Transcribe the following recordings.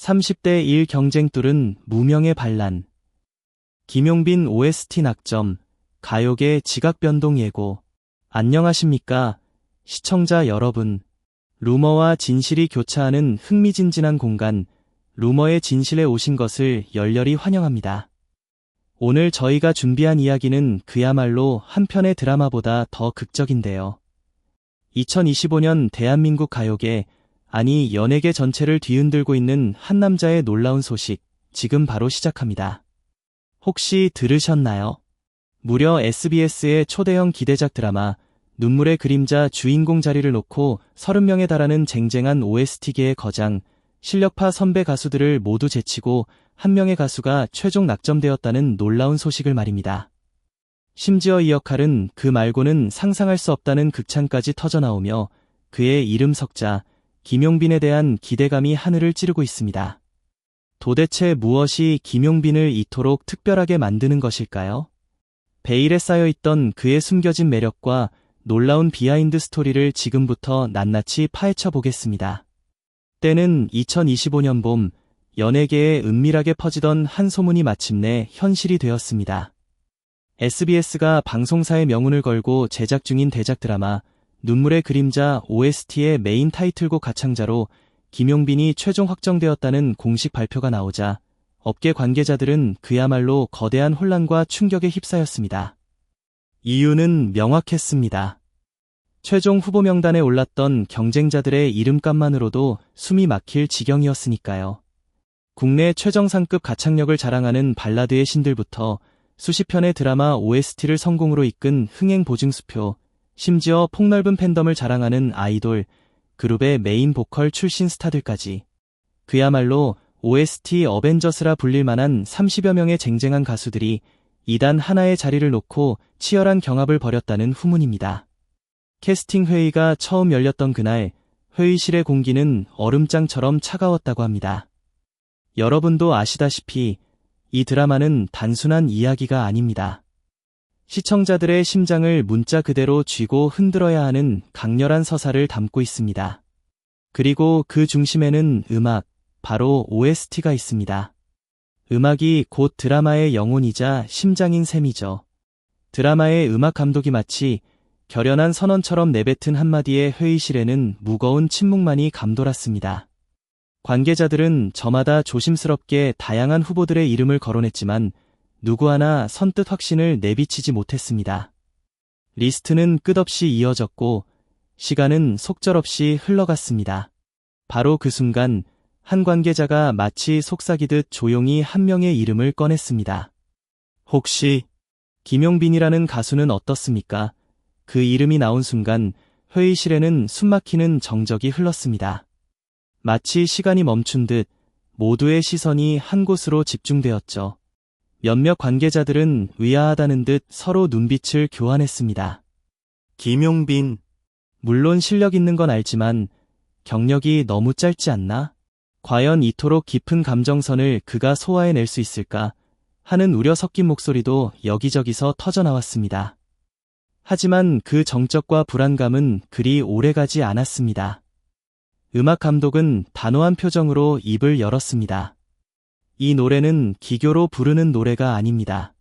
30대 1 경쟁 뚫은 무명의 반란. 김용빈 OST 낙점, 가요계 지각 변동 예고. 안녕하십니까, 시청자 여러분. 루머와 진실이 교차하는 흥미진진한 공간, 루머의 진실에 오신 것을 열렬히 환영합니다. 오늘 저희가 준비한 이야기는 그야말로 한 편의 드라마보다 더 극적인데요. 2025년 대한민국 가요계, 아니 연예계 전체를 뒤흔들고 있는 한 남자의 놀라운 소식, 지금 바로 시작합니다. 혹시 들으셨나요? 무려 SBS의 초대형 기대작 드라마 눈물의 그림자 주인공 자리를 놓고 30명에 달하는 쟁쟁한 OST계의 거장, 실력파 선배 가수들을 모두 제치고 한 명의 가수가 최종 낙점되었다는 놀라운 소식을 말입니다. 심지어 이 역할은 그 말고는 상상할 수 없다는 극찬까지 터져나오며 그의 이름 석자, 김용빈에 대한 기대감이 하늘을 찌르고 있습니다. 도대체 무엇이 김용빈을 이토록 특별하게 만드는 것일까요? 베일에 쌓여있던 그의 숨겨진 매력과 놀라운 비하인드 스토리를 지금부터 낱낱이 파헤쳐 보겠습니다. 때는 2025년 봄, 연예계에 은밀하게 퍼지던 한 소문이 마침내 현실이 되었습니다. SBS가 방송사의 명운을 걸고 제작 중인 대작 드라마 눈물의 그림자 OST의 메인 타이틀곡 가창자로 김용빈이 최종 확정되었다는 공식 발표가 나오자 업계 관계자들은 그야말로 거대한 혼란과 충격에 휩싸였습니다. 이유는 명확했습니다. 최종 후보 명단에 올랐던 경쟁자들의 이름값만으로도 숨이 막힐 지경이었으니까요. 국내 최정상급 가창력을 자랑하는 발라드의 신들부터 수십 편의 드라마 OST를 성공으로 이끈 흥행 보증수표, 심지어 폭넓은 팬덤을 자랑하는 아이돌, 그룹의 메인 보컬 출신 스타들까지. 그야말로 OST 어벤져스라 불릴 만한 30여 명의 쟁쟁한 가수들이 이단 하나의 자리를 놓고 치열한 경합을 벌였다는 후문입니다. 캐스팅 회의가 처음 열렸던 그날 회의실의 공기는 얼음장처럼 차가웠다고 합니다. 여러분도 아시다시피 이 드라마는 단순한 이야기가 아닙니다. 시청자들의 심장을 문자 그대로 쥐고 흔들어야 하는 강렬한 서사를 담고 있습니다. 그리고 그 중심에는 음악, 바로 OST가 있습니다. 음악이 곧 드라마의 영혼이자 심장인 셈이죠. 드라마의 음악 감독이 마치 결연한 선언처럼 내뱉은 한마디의 회의실에는 무거운 침묵만이 감돌았습니다. 관계자들은 저마다 조심스럽게 다양한 후보들의 이름을 거론했지만 누구 하나 선뜻 확신을 내비치지 못했습니다. 리스트는 끝없이 이어졌고 시간은 속절없이 흘러갔습니다. 바로 그 순간 한 관계자가 마치 속삭이듯 조용히 한 명의 이름을 꺼냈습니다. 혹시 김용빈이라는 가수는 어떻습니까? 그 이름이 나온 순간 회의실에는 숨막히는 정적이 흘렀습니다. 마치 시간이 멈춘 듯 모두의 시선이 한 곳으로 집중되었죠. 몇몇 관계자들은 의아하다는 듯 서로 눈빛을 교환했습니다. 김용빈. 물론 실력 있는 건 알지만 경력이 너무 짧지 않나? 과연 이토록 깊은 감정선을 그가 소화해낼 수 있을까? 하는 우려 섞인 목소리도 여기저기서 터져나왔습니다. 하지만 그 정적과 불안감은 그리 오래가지 않았습니다. 음악 감독은 단호한 표정으로 입을 열었습니다. 이 노래는 기교로 부르는 노래가 아닙니다.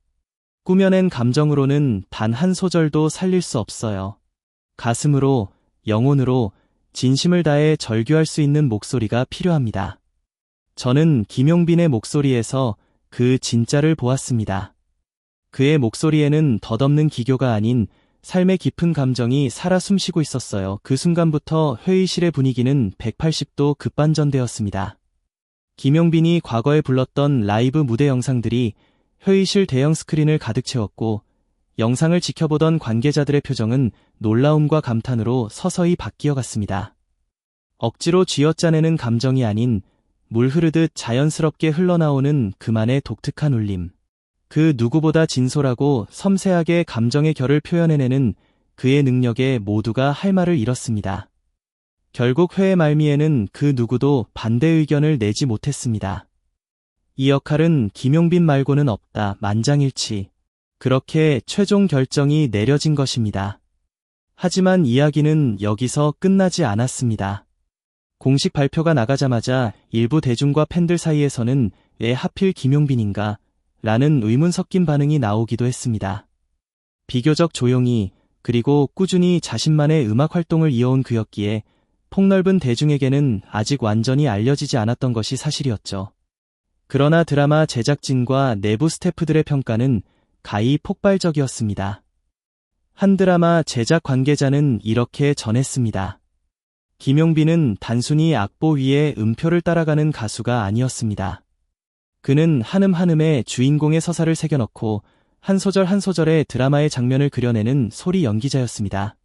꾸며낸 감정으로는 단 한 소절도 살릴 수 없어요. 가슴으로, 영혼으로, 진심을 다해 절규할 수 있는 목소리가 필요합니다. 저는 김용빈의 목소리에서 그 진짜를 보았습니다. 그의 목소리에는 덧없는 기교가 아닌 삶의 깊은 감정이 살아 숨쉬고 있었어요. 그 순간부터 회의실의 분위기는 180도 급반전되었습니다. 김용빈이 과거에 불렀던 라이브 무대 영상들이 회의실 대형 스크린을 가득 채웠고 영상을 지켜보던 관계자들의 표정은 놀라움과 감탄으로 서서히 바뀌어 갔습니다. 억지로 쥐어짜내는 감정이 아닌 물 흐르듯 자연스럽게 흘러나오는 그만의 독특한 울림. 그 누구보다 진솔하고 섬세하게 감정의 결을 표현해내는 그의 능력에 모두가 할 말을 잃었습니다. 결국 회의 말미에는 그 누구도 반대 의견을 내지 못했습니다. 이 역할은 김용빈 말고는 없다. 만장일치. 그렇게 최종 결정이 내려진 것입니다. 하지만 이야기는 여기서 끝나지 않았습니다. 공식 발표가 나가자마자 일부 대중과 팬들 사이에서는 왜 하필 김용빈인가? 라는 의문 섞인 반응이 나오기도 했습니다. 비교적 조용히 그리고 꾸준히 자신만의 음악 활동을 이어온 그였기에 폭넓은 대중에게는 아직 완전히 알려지지 않았던 것이 사실이었죠. 그러나 드라마 제작진과 내부 스태프들의 평가는 가히 폭발적이었습니다. 한 드라마 제작 관계자는 이렇게 전했습니다. 김용빈은 단순히 악보 위에 음표를 따라가는 가수가 아니었습니다. 그는 한음 한음에 주인공의 서사를 새겨넣고 한 소절 한 소절의 드라마의 장면을 그려내는 소리 연기자였습니다.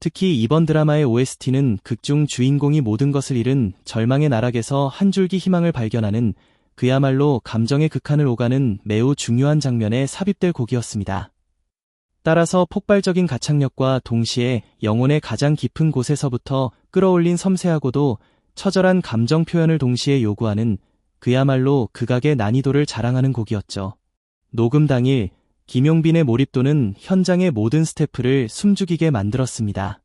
특히 이번 드라마의 OST는 극중 주인공이 모든 것을 잃은 절망의 나락에서 한 줄기 희망을 발견하는 그야말로 감정의 극한을 오가는 매우 중요한 장면에 삽입될 곡이었습니다. 따라서 폭발적인 가창력과 동시에 영혼의 가장 깊은 곳에서부터 끌어올린 섬세하고도 처절한 감정 표현을 동시에 요구하는 그야말로 극악의 난이도를 자랑하는 곡이었죠. 녹음 당일 김용빈의 몰입도는 현장의 모든 스태프를 숨죽이게 만들었습니다.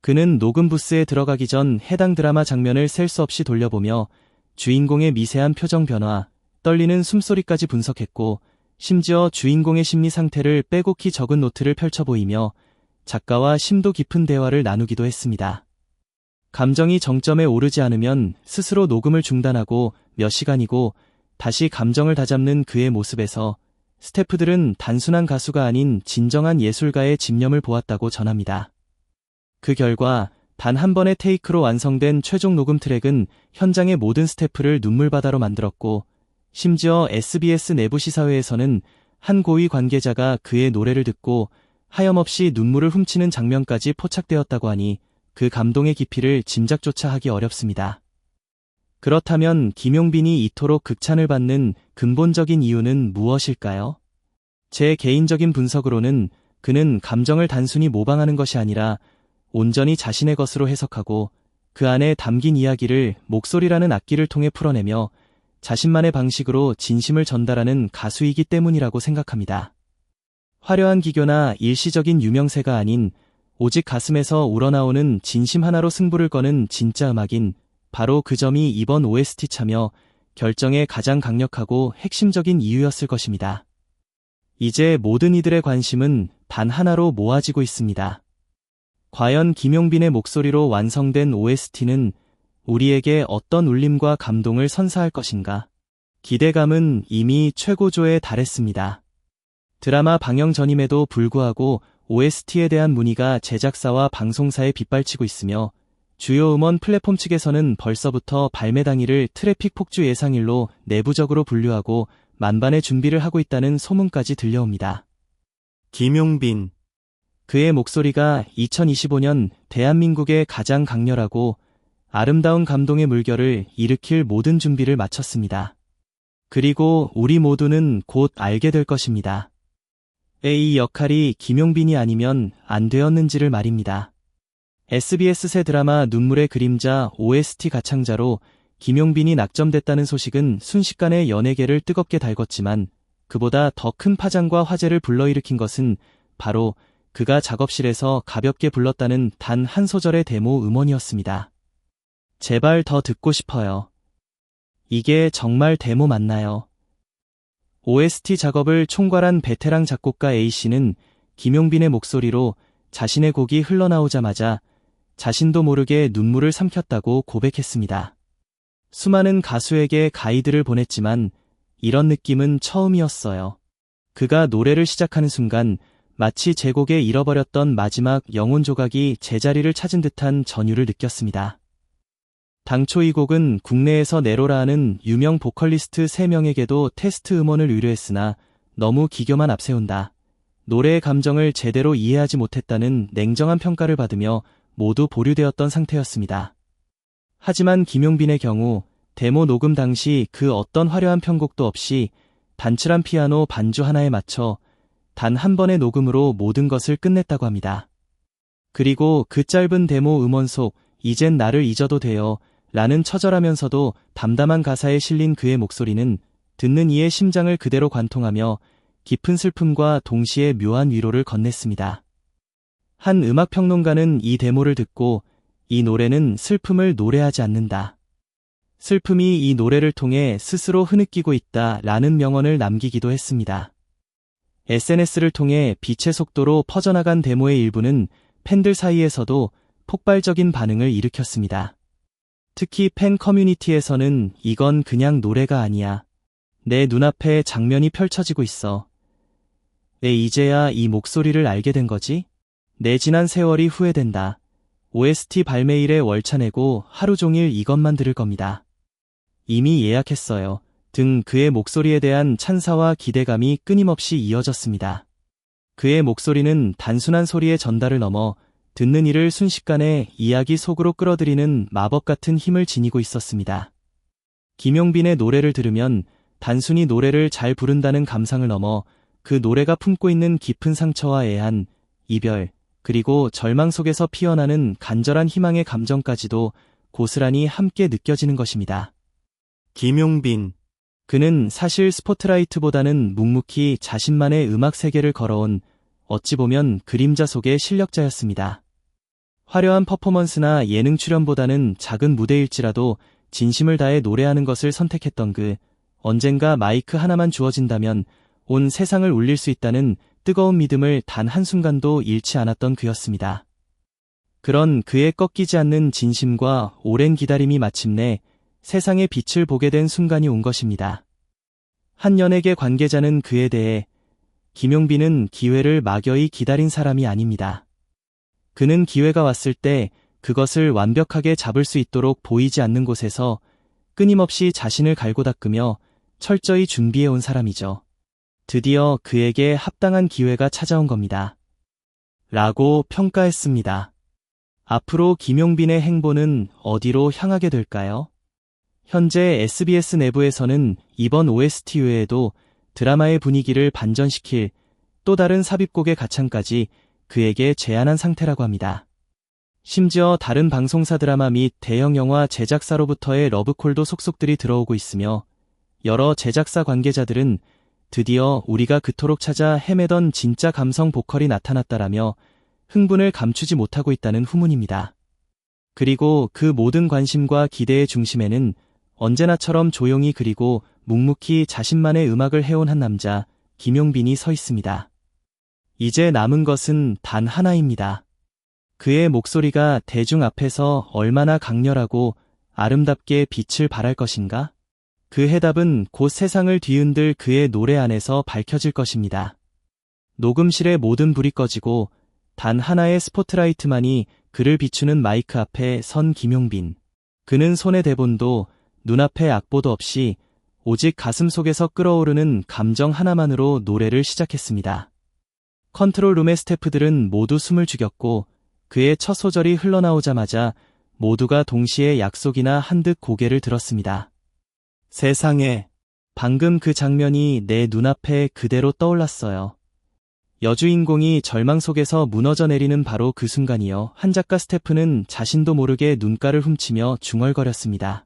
그는 녹음 부스에 들어가기 전 해당 드라마 장면을 셀 수 없이 돌려보며 주인공의 미세한 표정 변화, 떨리는 숨소리까지 분석했고 심지어 주인공의 심리 상태를 빼곡히 적은 노트를 펼쳐 보이며 작가와 심도 깊은 대화를 나누기도 했습니다. 감정이 정점에 오르지 않으면 스스로 녹음을 중단하고 몇 시간이고 다시 감정을 다잡는 그의 모습에서 스태프들은 단순한 가수가 아닌 진정한 예술가의 집념을 보았다고 전합니다. 그 결과 단 한 번의 테이크로 완성된 최종 녹음 트랙은 현장의 모든 스태프를 눈물바다로 만들었고 심지어 SBS 내부 시사회에서는 한 고위 관계자가 그의 노래를 듣고 하염없이 눈물을 훔치는 장면까지 포착되었다고 하니 그 감동의 깊이를 짐작조차 하기 어렵습니다. 그렇다면 김용빈이 이토록 극찬을 받는 근본적인 이유는 무엇일까요? 제 개인적인 분석으로는 그는 감정을 단순히 모방하는 것이 아니라 온전히 자신의 것으로 해석하고 그 안에 담긴 이야기를 목소리라는 악기를 통해 풀어내며 자신만의 방식으로 진심을 전달하는 가수이기 때문이라고 생각합니다. 화려한 기교나 일시적인 유명세가 아닌 오직 가슴에서 우러나오는 진심 하나로 승부를 거는 진짜 음악인 바로 그 점이 이번 OST 참여 결정의 가장 강력하고 핵심적인 이유였을 것입니다. 이제 모든 이들의 관심은 단 하나로 모아지고 있습니다. 과연 김용빈의 목소리로 완성된 OST는 우리에게 어떤 울림과 감동을 선사할 것인가. 기대감은 이미 최고조에 달했습니다. 드라마 방영 전임에도 불구하고 OST에 대한 문의가 제작사와 방송사에 빗발치고 있으며 주요 음원 플랫폼 측에서는 벌써부터 발매 당일을 트래픽 폭주 예상일로 내부적으로 분류하고 만반의 준비를 하고 있다는 소문까지 들려옵니다. 김용빈 그의 목소리가 2025년 대한민국의 가장 강렬하고 아름다운 감동의 물결을 일으킬 모든 준비를 마쳤습니다. 그리고 우리 모두는 곧 알게 될 것입니다. 이 역할이 김용빈이 아니면 안 되었는지를 말입니다. SBS 새 드라마 눈물의 그림자 OST 가창자로 김용빈이 낙점됐다는 소식은 순식간에 연예계를 뜨겁게 달궜지만 그보다 더 큰 파장과 화제를 불러일으킨 것은 바로 그가 작업실에서 가볍게 불렀다는 단 한 소절의 데모 음원이었습니다. 제발 더 듣고 싶어요. 이게 정말 데모 맞나요? OST 작업을 총괄한 베테랑 작곡가 A씨는 김용빈의 목소리로 자신의 곡이 흘러나오자마자 자신도 모르게 눈물을 삼켰다고 고백했습니다. 수많은 가수에게 가이드를 보냈지만 이런 느낌은 처음이었어요. 그가 노래를 시작하는 순간 마치 제 곡에 잃어버렸던 마지막 영혼 조각이 제자리를 찾은 듯한 전율을 느꼈습니다. 당초 이 곡은 국내에서 네로라 하는 유명 보컬리스트 3명에게도 테스트 음원을 의뢰했으나 너무 기교만 앞세운다. 노래의 감정을 제대로 이해하지 못했다는 냉정한 평가를 받으며 모두 보류되었던 상태였습니다. 하지만 김용빈의 경우 데모 녹음 당시 그 어떤 화려한 편곡도 없이 단출한 피아노 반주 하나에 맞춰 단 한 번의 녹음으로 모든 것을 끝냈다고 합니다. 그리고 그 짧은 데모 음원 속 이젠 나를 잊어도 돼요 라는 처절하면서도 담담한 가사에 실린 그의 목소리는 듣는 이의 심장을 그대로 관통하며 깊은 슬픔과 동시에 묘한 위로를 건넸습니다. 한 음악평론가는 이 데모를 듣고 이 노래는 슬픔을 노래하지 않는다. 슬픔이 이 노래를 통해 스스로 흐느끼고 있다 라는 명언을 남기기도 했습니다. SNS를 통해 빛의 속도로 퍼져나간 데모의 일부는 팬들 사이에서도 폭발적인 반응을 일으켰습니다. 특히 팬 커뮤니티에서는 이건 그냥 노래가 아니야. 내 눈앞에 장면이 펼쳐지고 있어. 왜 이제야 이 목소리를 알게 된 거지? 내 지난 세월이 후회된다. OST 발매일에 월차 내고 하루 종일 이것만 들을 겁니다. 이미 예약했어요. 등 그의 목소리에 대한 찬사와 기대감이 끊임없이 이어졌습니다. 그의 목소리는 단순한 소리의 전달을 넘어 듣는 이를 순식간에 이야기 속으로 끌어들이는 마법 같은 힘을 지니고 있었습니다. 김용빈의 노래를 들으면 단순히 노래를 잘 부른다는 감상을 넘어 그 노래가 품고 있는 깊은 상처와 애한, 이별, 그리고 절망 속에서 피어나는 간절한 희망의 감정까지도 고스란히 함께 느껴지는 것입니다. 김용빈. 그는 사실 스포트라이트보다는 묵묵히 자신만의 음악 세계를 걸어온 어찌 보면 그림자 속의 실력자였습니다. 화려한 퍼포먼스나 예능 출연보다는 작은 무대일지라도 진심을 다해 노래하는 것을 선택했던 그 언젠가 마이크 하나만 주어진다면 온 세상을 울릴 수 있다는 뜨거운 믿음을 단 한순간도 잃지 않았던 그였습니다. 그런 그의 꺾이지 않는 진심과 오랜 기다림이 마침내 세상의 빛을 보게 된 순간이 온 것입니다. 한 연예계 관계자는 그에 대해 김용빈은 기회를 막연히 기다린 사람이 아닙니다. 그는 기회가 왔을 때 그것을 완벽하게 잡을 수 있도록 보이지 않는 곳에서 끊임없이 자신을 갈고 닦으며 철저히 준비해 온 사람이죠. 드디어 그에게 합당한 기회가 찾아온 겁니다. 라고 평가했습니다. 앞으로 김용빈의 행보는 어디로 향하게 될까요? 현재 SBS 내부에서는 이번 OST 외에도 드라마의 분위기를 반전시킬 또 다른 삽입곡의 가창까지 그에게 제안한 상태라고 합니다. 심지어 다른 방송사 드라마 및 대형 영화 제작사로부터의 러브콜도 속속들이 들어오고 있으며 여러 제작사 관계자들은 드디어 우리가 그토록 찾아 헤매던 진짜 감성 보컬이 나타났다라며 흥분을 감추지 못하고 있다는 후문입니다. 그리고 그 모든 관심과 기대의 중심에는 언제나처럼 조용히 그리고 묵묵히 자신만의 음악을 해온 한 남자, 김용빈이 서 있습니다. 이제 남은 것은 단 하나입니다. 그의 목소리가 대중 앞에서 얼마나 강렬하고 아름답게 빛을 발할 것인가? 그 해답은 곧 세상을 뒤흔들 그의 노래 안에서 밝혀질 것입니다. 녹음실의 모든 불이 꺼지고 단 하나의 스포트라이트만이 그를 비추는 마이크 앞에 선 김용빈. 그는 손에 대본도 눈앞에 악보도 없이 오직 가슴 속에서 끓어오르는 감정 하나만으로 노래를 시작했습니다. 컨트롤룸의 스태프들은 모두 숨을 죽였고 그의 첫 소절이 흘러나오자마자 모두가 동시에 약속이나 한 듯 고개를 들었습니다. 세상에, 방금 그 장면이 내 눈앞에 그대로 떠올랐어요. 여주인공이 절망 속에서 무너져 내리는 바로 그 순간이요. 한 작가 스태프는 자신도 모르게 눈가를 훔치며 중얼거렸습니다.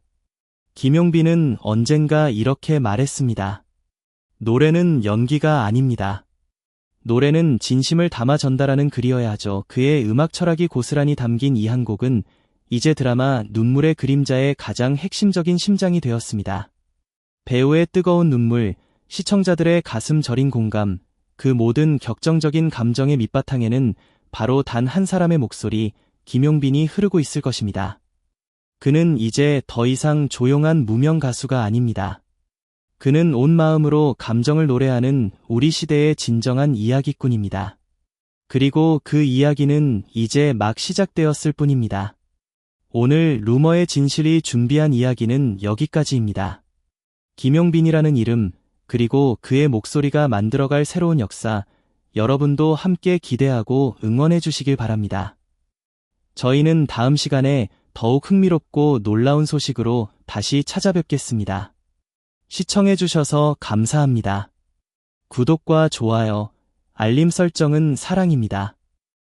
김용빈은 언젠가 이렇게 말했습니다. 노래는 연기가 아닙니다. 노래는 진심을 담아 전달하는 글이어야 하죠. 그의 음악 철학이 고스란히 담긴 이 한 곡은 이제 드라마 눈물의 그림자의 가장 핵심적인 심장이 되었습니다. 배우의 뜨거운 눈물, 시청자들의 가슴 저린 공감, 그 모든 격정적인 감정의 밑바탕에는 바로 단 한 사람의 목소리, 김용빈이 흐르고 있을 것입니다. 그는 이제 더 이상 조용한 무명 가수가 아닙니다. 그는 온 마음으로 감정을 노래하는 우리 시대의 진정한 이야기꾼입니다. 그리고 그 이야기는 이제 막 시작되었을 뿐입니다. 오늘 루머의 진실이 준비한 이야기는 여기까지입니다. 김용빈이라는 이름, 그리고 그의 목소리가 만들어갈 새로운 역사, 여러분도 함께 기대하고 응원해 주시길 바랍니다. 저희는 다음 시간에 더욱 흥미롭고 놀라운 소식으로 다시 찾아뵙겠습니다. 시청해 주셔서 감사합니다. 구독과 좋아요, 알림 설정은 사랑입니다.